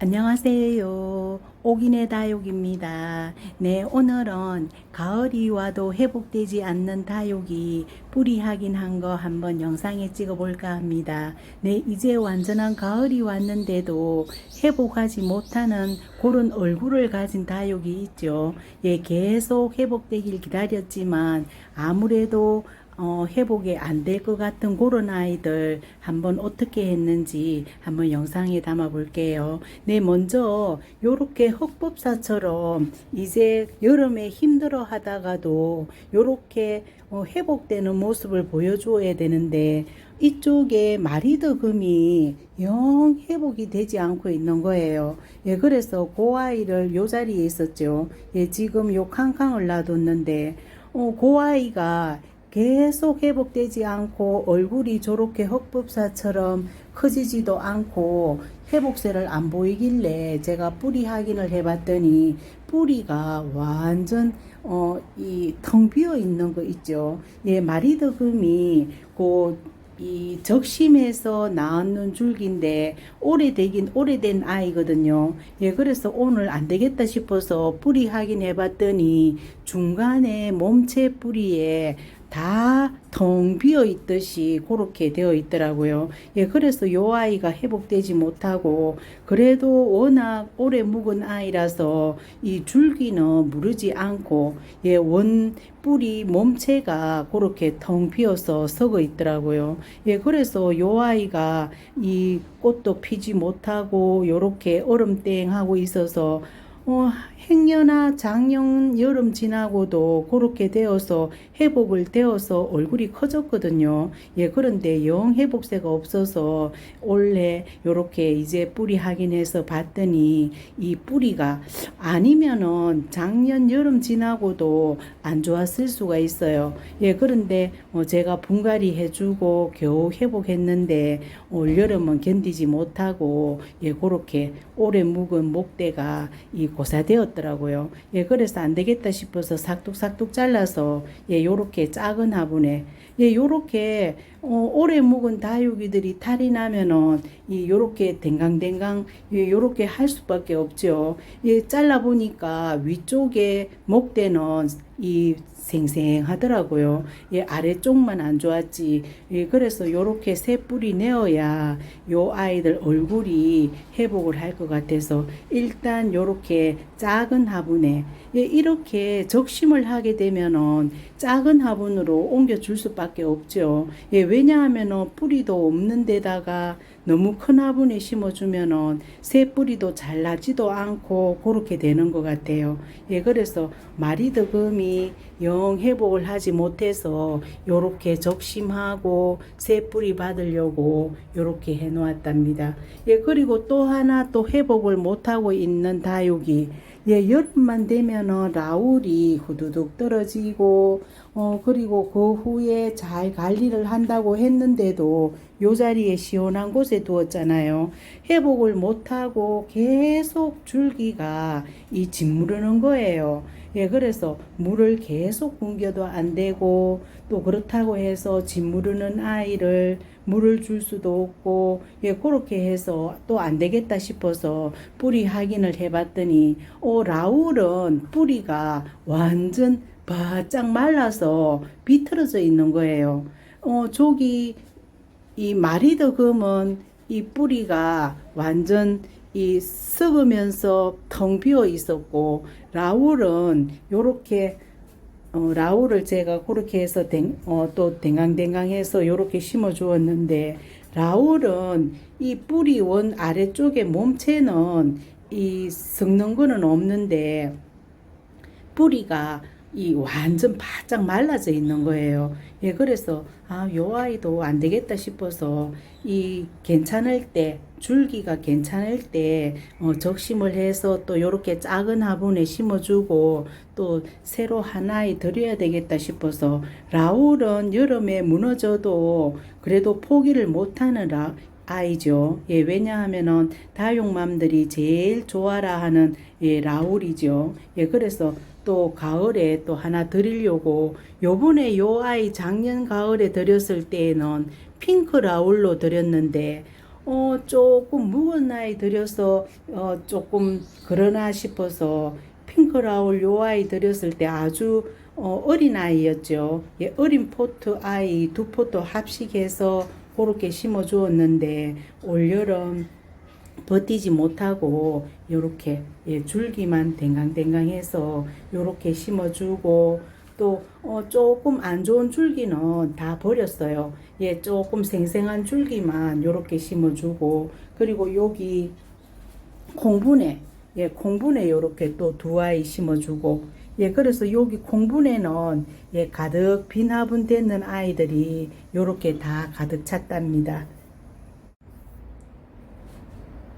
안녕하세요. 옥인의 다육입니다. 네, 오늘은 가을이 와도 회복되지 않는 다육이 뿌리하긴 한 거 한번 영상에 찍어 볼까 합니다. 네, 이제 완전한 가을이 왔는데도 회복하지 못하는 그런 얼굴을 가진 다육이 있죠. 예, 계속 회복되길 기다렸지만 아무래도 어, 회복이 안 될 것 같은 그런 아이들 한번 어떻게 했는지 한번 영상에 담아 볼게요. 네, 먼저 요렇게 흑법사처럼 이제 여름에 힘들어 하다가도 요렇게 어, 회복되는 모습을 보여줘야 되는데 이쪽에 마리드금이 영 회복이 되지 않고 있는 거예요. 예, 그래서 그 아이를 요 자리에 있었죠. 예, 지금 요 캉캉을 놔뒀는데, 어, 그 아이가 계속 회복되지 않고 얼굴이 저렇게 흑법사처럼 커지지도 않고 회복세를 안 보이길래 제가 뿌리 확인을 해봤더니 뿌리가 완전 어, 이 텅 비어 있는 거 있죠. 예, 마리드금이 곧이 적심에서 나왔는 줄기인데 오래되긴 오래된 아이거든요. 예, 그래서 오늘 안 되겠다 싶어서 뿌리 확인해 봤더니 중간에 몸체 뿌리에 다 텅 비어 있듯이 그렇게 되어 있더라고요. 예, 그래서 요 아이가 회복되지 못하고 그래도 워낙 오래 묵은 아이라서 이 줄기는 무르지 않고 예, 원 뿌리 몸체가 그렇게 텅 비어서 썩어 있더라고요. 예, 그래서 요 아이가 이 꽃도 피지 못하고 요렇게 얼음땡 하고 있어서 어, 행여나 작년 여름 지나고도 그렇게 되어서 회복을 되어서 얼굴이 커졌거든요. 예, 그런데 영 회복세가 없어서 원래 요렇게 이제 뿌리 확인해서 봤더니 이 뿌리가 아니면은 작년 여름 지나고도 안 좋았을 수가 있어요. 예, 그런데 어, 제가 분갈이 해주고 겨우 회복했는데 올 여름은 견디지 못하고 예, 그렇게 오래 묵은 목대가 이 고사되었더라고요. 예, 그래서 안 되겠다 싶어서 삭둑삭둑 잘라서 예, 요렇게 작은 화분에 예, 요렇게 어, 오래 묵은 다육이들이 탈이 나면은 이 요렇게 댕강댕강 예, 요렇게 할 수밖에 없죠. 예, 잘라 보니까 위쪽에 목대는 이 생생하더라고요. 예, 아래쪽만 안 좋았지. 예, 그래서 요렇게 새 뿌리 내어야 요 아이들 얼굴이 회복을 할 것 같아서 일단 요렇게 작은 화분에 예, 이렇게 적심을 하게 되면은 작은 화분으로 옮겨 줄 수밖에 없죠. 예, 왜냐하면은 뿌리도 없는 데다가 너무 큰 화분에 심어주면은 새 뿌리도 잘 나지도 않고 그렇게 되는 것 같아요. 예, 그래서 마리드금이 영 회복을 하지 못해서 요렇게 적심하고 새 뿌리 받으려고 요렇게 해 놓았답니다. 예, 그리고 또 하나 또 회복을 못하고 있는 다육이 예, 여름만 되면은 라울이 후두둑 떨어지고, 어, 그리고 그 후에 잘 관리를 한다고 했는데도 요 자리에 시원한 곳에 두었잖아요. 회복을 못하고 계속 줄기가 이 짓무르는 거예요. 예, 그래서 물을 계속 굶겨도 안 되고 또 그렇다고 해서 짓무르는 아이를 물을 줄 수도 없고 예, 그렇게 해서 또 안 되겠다 싶어서 뿌리 확인을 해봤더니 어, 라울은 뿌리가 완전 바짝 말라서 비틀어져 있는 거예요. 어, 저기 이 마리드 금은 이 뿌리가 완전 이 썩으면서 텅 비어 있었고 라울은 요렇게 어, 라울을 제가 그렇게 해서 댕, 어, 또 댕강댕강해서 요렇게 심어 주었는데 라울은 이 뿌리 원 아래쪽에 몸체는 이 썩는 거는 없는데 뿌리가 이 완전 바짝 말라져 있는 거예요. 예, 그래서 아, 요 아이도 안 되겠다 싶어서 이 괜찮을 때 줄기가 괜찮을 때 어, 적심을 해서 또 요렇게 작은 화분에 심어주고 또 새로 하나에 들여야 되겠다 싶어서 라울은 여름에 무너져도 그래도 포기를 못하는 라, 아이죠. 예, 왜냐하면은 다육맘들이 제일 좋아라 하는 예, 라울이죠. 예, 그래서 또 가을에 또 하나 드리려고 요번에 요 아이 작년 가을에 드렸을 때에는 핑크 라울로 드렸는데 어, 조금 묵은 아이 들여서 어, 조금 그러나 싶어서 핑크라울 요 아이 들였을 때 아주 어, 어린 아이였죠. 예, 어린 포트 아이 두 포트 합식해서 그렇게 심어 주었는데 올여름 버티지 못하고 요렇게 예, 줄기만 댕강댕강해서 요렇게 심어주고 또 어, 조금 안 좋은 줄기는 다 버렸어요. 예, 조금 생생한 줄기만 요렇게 심어주고 그리고 여기 콩분에 예, 콩분에 요렇게 또 두 아이 심어주고 예, 그래서 여기 콩분에는 예, 가득 빈 화분 되는 아이들이 요렇게 다 가득 찼답니다.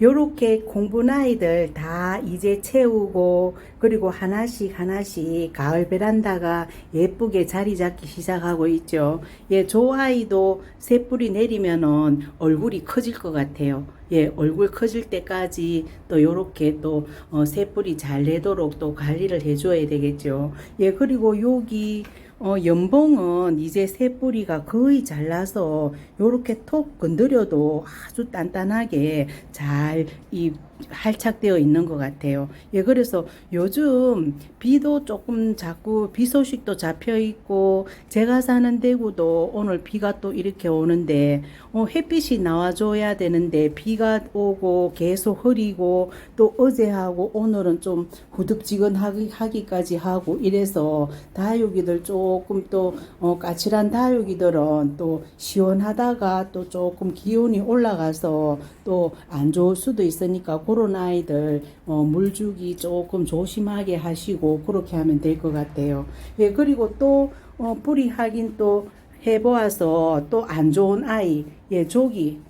요렇게 공부는 아이들 다 이제 채우고 그리고 하나씩 하나씩 가을 베란다가 예쁘게 자리 잡기 시작하고 있죠. 예, 조 아이도 새 뿌리 내리면은 얼굴이 커질 것 같아요. 예, 얼굴 커질 때까지 또 요렇게 또 어, 새 뿌리 잘 내도록 또 관리를 해줘야 되겠죠. 예, 그리고 여기 어, 연봉은 이제 새 뿌리가 거의 잘나서 요렇게 톡 건드려도 아주 단단하게 잘 이 할착되어 있는 것 같아요. 예, 그래서 요즘 비도 조금 자꾸 비 소식도 잡혀 있고 제가 사는 대구도 오늘 비가 또 이렇게 오는데 어, 햇빛이 나와줘야 되는데 비가 오고 계속 흐리고 또 어제하고 오늘은 좀 후덥지근하기까지 하고 이래서 다육이들 조금 또 어, 까칠한 다육이들은 또 시원하다가 또 조금 기온이 올라가서 또 안 좋을 수도 있으니까 그런 아이들 어, 물 주기 조금 조심하게 하시고 그렇게 하면 될 것 같아요. 예, 그리고 또 어, 뿌리 확인 또 해보아서 또 안 좋은 아이, 예, 조기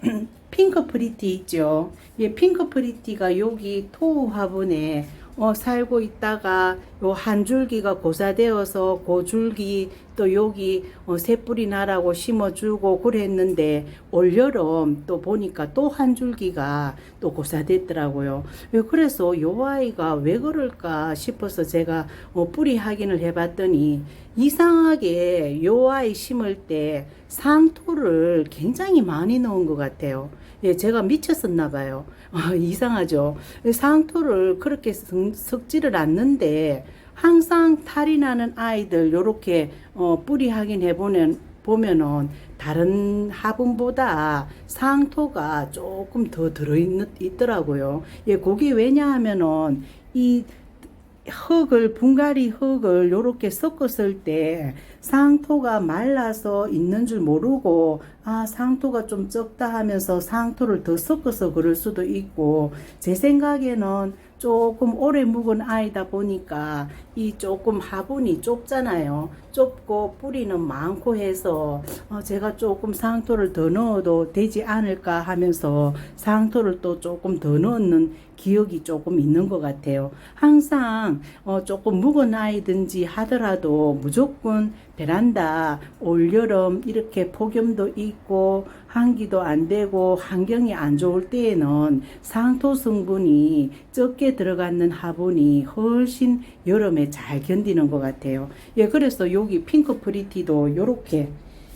핑크 프리티 있죠. 예, 핑크 프리티가 여기 토우 화분에 어, 살고 있다가 요 한 줄기가 고사되어서 그 줄기 또 여기 어, 새 뿌리 나라고 심어주고 그랬는데 올여름 또 보니까 또 한 줄기가 또 고사됐더라고요. 예, 그래서 요 아이가 왜 그럴까 싶어서 제가 어, 뿌리 확인을 해봤더니 이상하게 요 아이 심을 때 상토를 굉장히 많이 넣은 것 같아요. 예, 제가 미쳤었나 봐요. 아, 이상하죠. 상토를 그렇게 섞- 섞지를 않는데 항상 탈이 나는 아이들 요렇게 어, 뿌리 확인해 보면 보면은 다른 화분보다 상토가 조금 더 들어 있더라고요. 예, 그게 왜냐하면은 이 흙을 분갈이 흙을 요렇게 섞었을 때 상토가 말라서 있는 줄 모르고 아 상토가 좀 적다 하면서 상토를 더 섞어서 그럴 수도 있고 제 생각에는 조금 오래 묵은 아이다 보니까 이 조금 화분이 좁잖아요. 좁고 뿌리는 많고 해서 어, 제가 조금 상토를 더 넣어도 되지 않을까 하면서 상토를 또 조금 더 넣는 기억이 조금 있는 것 같아요. 항상 어, 조금 묵은 아이든지 하더라도 무조건 베란다 올여름 이렇게 폭염도 있고 한기도 안 되고 환경이 안 좋을 때에는 상토 성분이 적게 들어가는 화분이 훨씬 여름에 잘 견디는 것 같아요. 예, 그래서 여기 핑크 프리티도 요렇게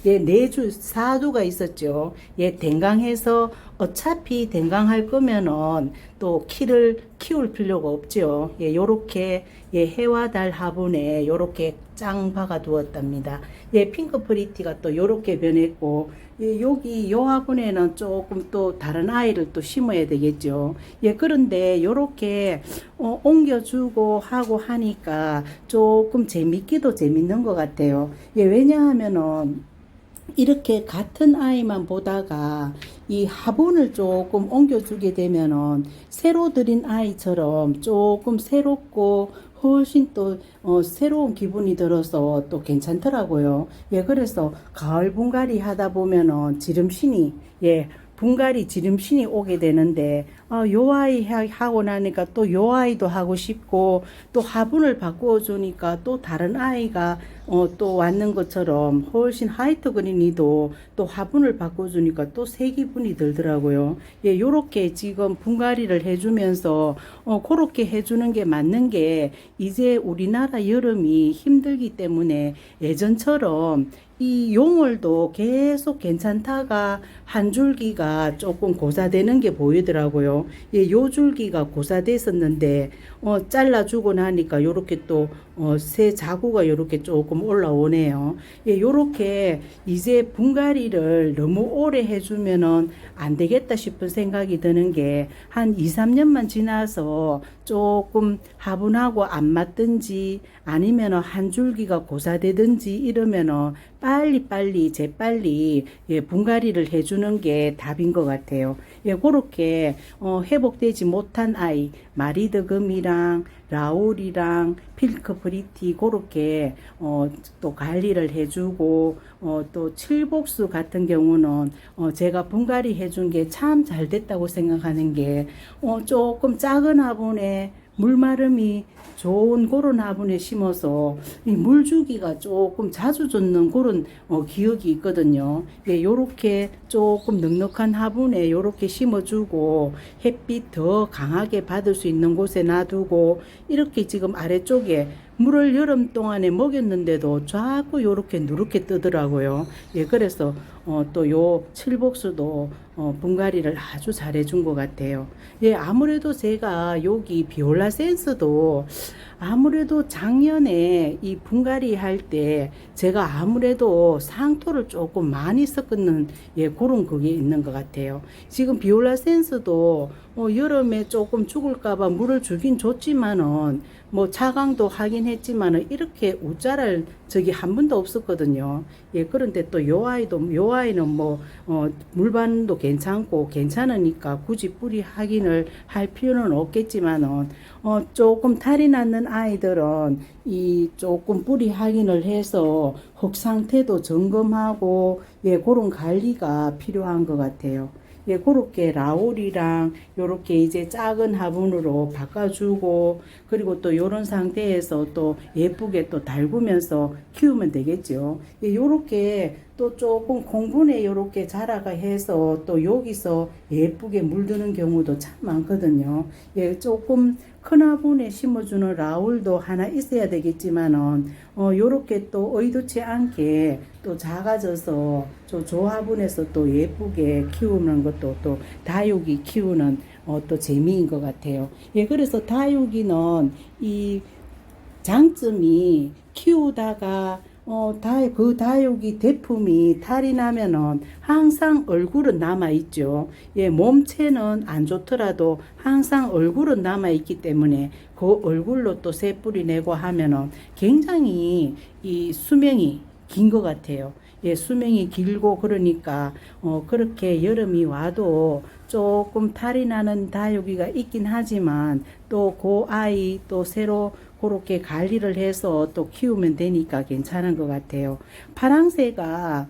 예, 네주, 사두가 있었죠. 예, 댕강해서 어차피 댕강할 거면은 또 키를 키울 필요가 없죠. 예, 요렇게 예, 해와 달 화분에 요렇게 짱 박아 두었답니다. 예, 핑크 프리티가 또 요렇게 변했고 예, 여기 요 화분에는 조금 또 다른 아이를 또 심어야 되겠죠. 예, 그런데 요렇게 어, 옮겨주고 하고 하니까 조금 재밌기도 재밌는 것 같아요. 예, 왜냐하면은 이렇게 같은 아이만 보다가 이 화분을 조금 옮겨주게 되면은 새로 들인 아이처럼 조금 새롭고 훨씬 또 어, 새로운 기분이 들어서 또 괜찮더라고요. 예, 그래서 가을 분갈이 하다 보면은 지름신이 예. 분갈이 지름신이 오게 되는데 아, 요 아이 하- 하고 나니까 또 요 아이도 하고 싶고 또 화분을 바꾸어 주니까 또 다른 아이가 어, 또 왔는 것처럼 훨씬 하이트 그린이도 또 화분을 바꿔 주니까 또 새 기분이 들더라고요. 예, 요렇게 지금 분갈이를 해 주면서 어, 그렇게 해 주는 게 맞는 게 이제 우리나라 여름이 힘들기 때문에 예전처럼 이 용월도 계속 괜찮다가 한 줄기가 조금 고사되는 게 보이더라고요. 예, 요 줄기가 고사됐었는데 어, 잘라주고 나니까 요렇게 또 어, 새 자구가 요렇게 조금 올라오네요. 예, 요렇게 이제 분갈이를 너무 오래 해주면은 안 되겠다 싶은 생각이 드는 게 한 2, 3년만 지나서 조금 화분하고 안 맞든지 아니면은 한 줄기가 고사되든지 이러면은 빨리빨리 재빨리 예, 분갈이를 해주는 게 답인 것 같아요. 예, 그렇게 어, 회복되지 못한 아이 마리드금이랑 라울이랑 필크 프리티 그렇게 어, 또 관리를 해주고 어, 또 칠복수 같은 경우는 어, 제가 분갈이 해준 게 참 잘 됐다고 생각하는 게 어, 조금 작은 화분에 물마름이 좋은 그런 화분에 심어서 이 물주기가 조금 자주 줬는 그런 어, 기억이 있거든요. 예, 요렇게 조금 넉넉한 화분에 요렇게 심어주고 햇빛 더 강하게 받을 수 있는 곳에 놔두고 이렇게 지금 아래쪽에 물을 여름 동안에 먹였는데도 자꾸 요렇게 누렇게 뜨더라고요. 예, 그래서 어, 또 요 칠복수도 어, 분갈이를 아주 잘해준 것 같아요. 예, 아무래도 제가 여기 비올라 센스도 아무래도 작년에 이 분갈이 할 때 제가 아무래도 상토를 조금 많이 섞는 예, 그런 그게 있는 것 같아요. 지금 비올라 센스도 어, 여름에 조금 죽을까봐 물을 주긴 줬지만은 뭐 차강도 하긴 했지만은 이렇게 우짜를 저기 한 번도 없었거든요. 예, 그런데 또 요 아이도 요 아이는 뭐 어, 물반도 괜찮고 괜찮으니까 굳이 뿌리 확인을 할 필요는 없겠지만은 어, 조금 탈이 났는 아이들은 이 조금 뿌리 확인을 해서 흙 상태도 점검하고 예, 그런 관리가 필요한 것 같아요. 예, 그렇게 라울이랑 요렇게 이제 작은 화분으로 바꿔주고 그리고 또 요런 상태에서 또 예쁘게 또 달구면서 키우면 되겠죠. 예, 요렇게 또 조금 공분에 요렇게 자라가 해서 또 여기서 예쁘게 물드는 경우도 참 많거든요. 예, 조금 큰 화분에 심어주는 라울도 하나 있어야 되겠지만은 어 요렇게 또 의도치 않게 또 작아져서 저 조화분에서 또 예쁘게 키우는 것도 또 다육이 키우는 어 또 재미인 것 같아요. 예, 그래서 다육이는 이 장점이 키우다가 어, 다, 그 다육이 대품이 탈이 나면은 항상 얼굴은 남아있죠. 예, 몸체는 안 좋더라도 항상 얼굴은 남아있기 때문에 그 얼굴로 또 새 뿌리 내고 하면은 굉장히 이 수명이 긴 것 같아요. 예, 수명이 길고 그러니까 어, 그렇게 여름이 와도 조금 탈이 나는 다육이가 있긴 하지만 또 그 아이 또 새로 그렇게 관리를 해서 또 키우면 되니까 괜찮은 것 같아요. 파랑새가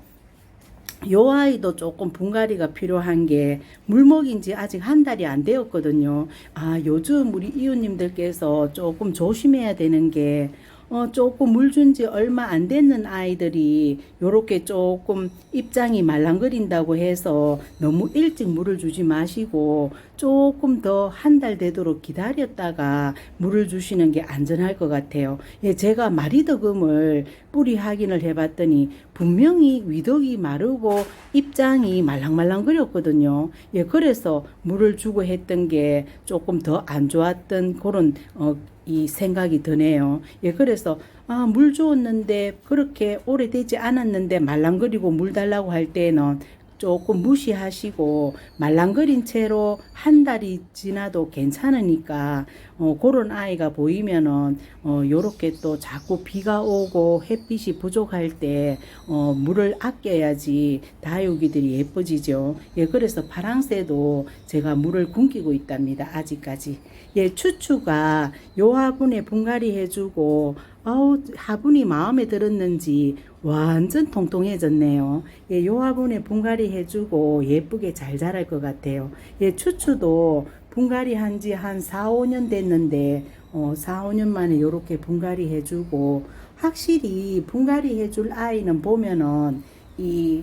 요 아이도 조금 분갈이가 필요한 게 물먹인 지 아직 한 달이 안 되었거든요. 아, 요즘 우리 이웃님들께서 조금 조심해야 되는 게 어, 조금 물 준 지 얼마 안 됐는 아이들이 요렇게 조금 입장이 말랑거린다고 해서 너무 일찍 물을 주지 마시고 조금 더 한 달 되도록 기다렸다가 물을 주시는 게 안전할 것 같아요. 예, 제가 마리더금을 뿌리 확인을 해봤더니 분명히 위덕이 마르고 입장이 말랑말랑거렸거든요. 예, 그래서 물을 주고 했던 게 조금 더 안 좋았던 그런 어, 이 생각이 드네요. 예, 그래서 아, 물 주었는데 그렇게 오래되지 않았는데 말랑거리고 물 달라고 할 때는 조금 무시하시고 말랑거린 채로 한 달이 지나도 괜찮으니까 어, 그런 아이가 보이면은 어, 요렇게 또 자꾸 비가 오고 햇빛이 부족할 때 어, 물을 아껴야지 다육이들이 예뻐지죠. 예, 그래서 파랑새도 제가 물을 굶기고 있답니다. 아직까지. 예, 추추가 요 화분에 분갈이 해주고 아우 화분이 마음에 들었는지 완전 통통해졌네요. 예, 요 화분에 분갈이 해주고 예쁘게 잘 자랄 것 같아요. 예, 추추도 분갈이 한 지 한 4, 5년 됐는데 어, 4, 5년 만에 요렇게 분갈이 해주고 확실히 분갈이 해줄 아이는 보면은 이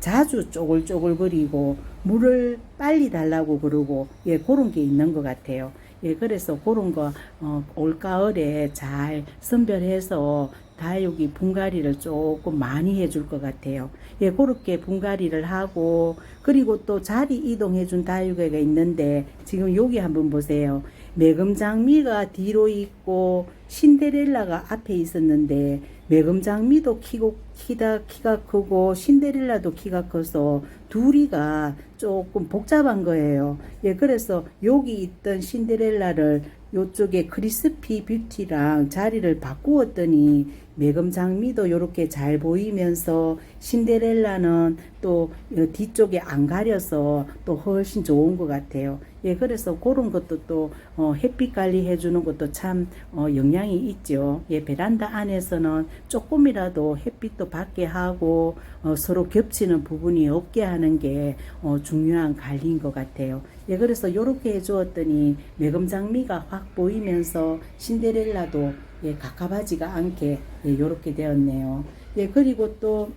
자주 쪼글쪼글거리고 물을 빨리 달라고 그러고 예 그런 게 있는 것 같아요. 예 그래서 그런 거 어, 올가을에 잘 선별해서 다육이 분갈이를 조금 많이 해줄 것 같아요. 예 그렇게 분갈이를 하고 그리고 또 자리 이동해 준 다육이가 있는데 지금 여기 한번 보세요. 매금장미가 뒤로 있고 신데렐라가 앞에 있었는데 매금장미도 키고 키다 키가 크고 신데렐라도 키가 커서 둘이가 조금 복잡한 거예요. 예, 그래서 여기 있던 신데렐라를 요쪽에 크리스피 뷰티랑 자리를 바꾸었더니 매금 장미도 이렇게 잘 보이면서 신데렐라는 또 뒤쪽에 안 가려서 또 훨씬 좋은 것 같아요. 예, 그래서 그런 것도 또 어, 햇빛 관리 해 주는 것도 참 어, 영향이 있죠. 예, 베란다 안에서는 조금이라도 햇빛도 받게 하고 어, 서로 겹치는 부분이 없게 하는 게 어, 중요한 관리인 것 같아요. 예, 그래서 이렇게 해 주었더니 매금 장미가 확 보이면서 신데렐라도 예, 가깝하지가 않게 예, 이렇게 되었네요. 예, 그리고 또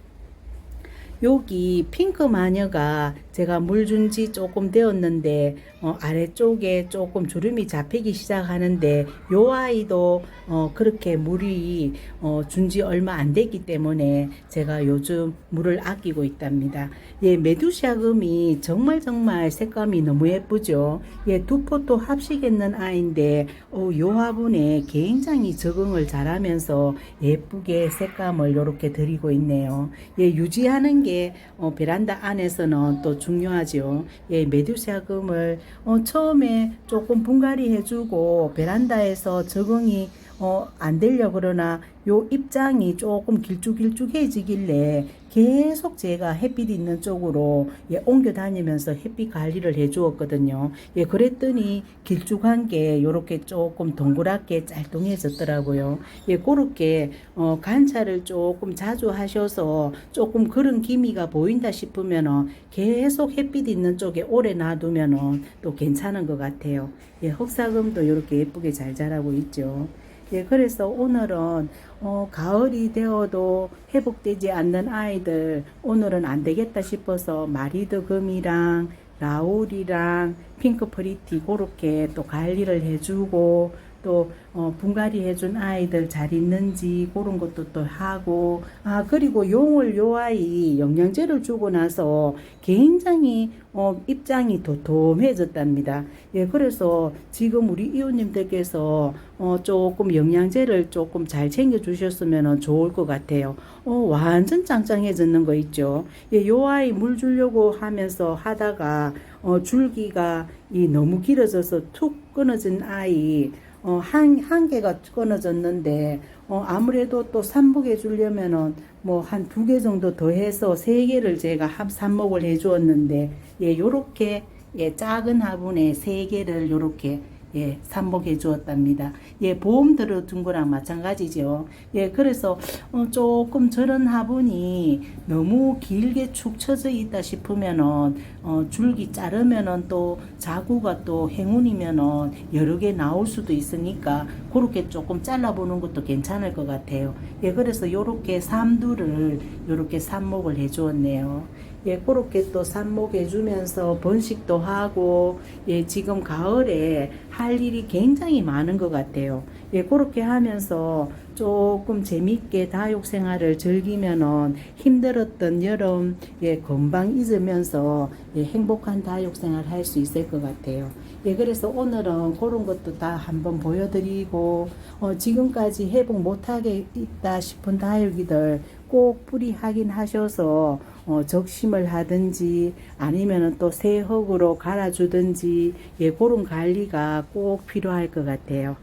여기 핑크 마녀가 제가 물 준 지 조금 되었는데 어, 아래쪽에 조금 주름이 잡히기 시작하는데 요 아이도 어, 그렇게 물이 어, 준 지 얼마 안 됐기 때문에 제가 요즘 물을 아끼고 있답니다. 예, 메두샤금이 정말 정말 색감이 너무 예쁘죠. 예, 두 포도 합식했는 아이인데 어, 요 화분에 굉장히 적응을 잘하면서 예쁘게 색감을 이렇게 드리고 있네요. 예, 유지하는 게 어, 베란다 안에서는 또 중요하죠. 예, 메두샤금을 어, 처음에 조금 분갈이 해주고 베란다에서 적응이 어, 안 되려 그러나 요 입장이 조금 길쭉길쭉해지길래 계속 제가 햇빛 있는 쪽으로 예, 옮겨 다니면서 햇빛 관리를 해 주었거든요. 예, 그랬더니 길쭉한 게 요렇게 조금 동그랗게 짤뚱해졌더라고요. 예, 그렇게 어, 관찰을 조금 자주 하셔서 조금 그런 기미가 보인다 싶으면은 계속 햇빛 있는 쪽에 오래 놔두면은 또 괜찮은 것 같아요. 예, 흑사금도 이렇게 예쁘게 잘 자라고 있죠. 예, 그래서 오늘은 어, 가을이 되어도 회복되지 않는 아이들 오늘은 안 되겠다 싶어서 마리드 금이랑 라울이랑 핑크 프리티 그렇게 또 관리를 해주고 또 어, 분갈이 해준 아이들 잘 있는지 그런 것도 또 하고 아 그리고 용을 요 아이 영양제를 주고 나서 굉장히 어, 입장이 도톰해졌답니다. 예, 그래서 지금 우리 이웃님들께서 어, 조금 영양제를 조금 잘 챙겨 주셨으면 좋을 것 같아요. 어, 완전 짱짱해졌는 거 있죠. 예, 요 아이 물 주려고 하면서 하다가 어, 줄기가 이 너무 길어져서 툭 끊어진 아이 어, 한, 한 개가 끊어졌는데, 어, 아무래도 또 삽목해 주려면은 뭐 한 두 개 정도 더 해서 세 개를 제가 합, 삽목을 해 주었는데, 예, 요렇게, 예, 작은 화분에 세 개를 요렇게, 예, 삽목해 주었답니다. 예, 보험 들어준 거랑 마찬가지죠. 예, 그래서, 어, 조금 저런 화분이 너무 길게 축 처져 있다 싶으면은, 어, 줄기 자르면은 또 자구가 또 행운이면은 여러 개 나올 수도 있으니까, 그렇게 조금 잘라보는 것도 괜찮을 것 같아요. 예, 그래서 요렇게 삼두를 요렇게 삽목을 해 주었네요. 예, 그렇게 또 삽목해 주면서 번식도 하고, 예, 지금 가을에 할 일이 굉장히 많은 것 같아요. 예, 그렇게 하면서 조금 재밌게 다육 생활을 즐기면은 힘들었던 여름, 예, 금방 잊으면서 예, 행복한 다육 생활 할 수 있을 것 같아요. 예, 그래서 오늘은 그런 것도 다 한번 보여드리고, 어, 지금까지 회복 못하게 있다 싶은 다육이들 꼭 뿌리 확인하셔서 어, 적심을 하든지 아니면은 또 새 흙으로 갈아주든지 예, 그런 관리가 꼭 필요할 것 같아요.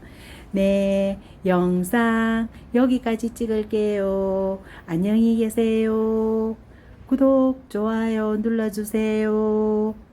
네, 영상 여기까지 찍을게요. 안녕히 계세요. 구독, 좋아요 눌러주세요.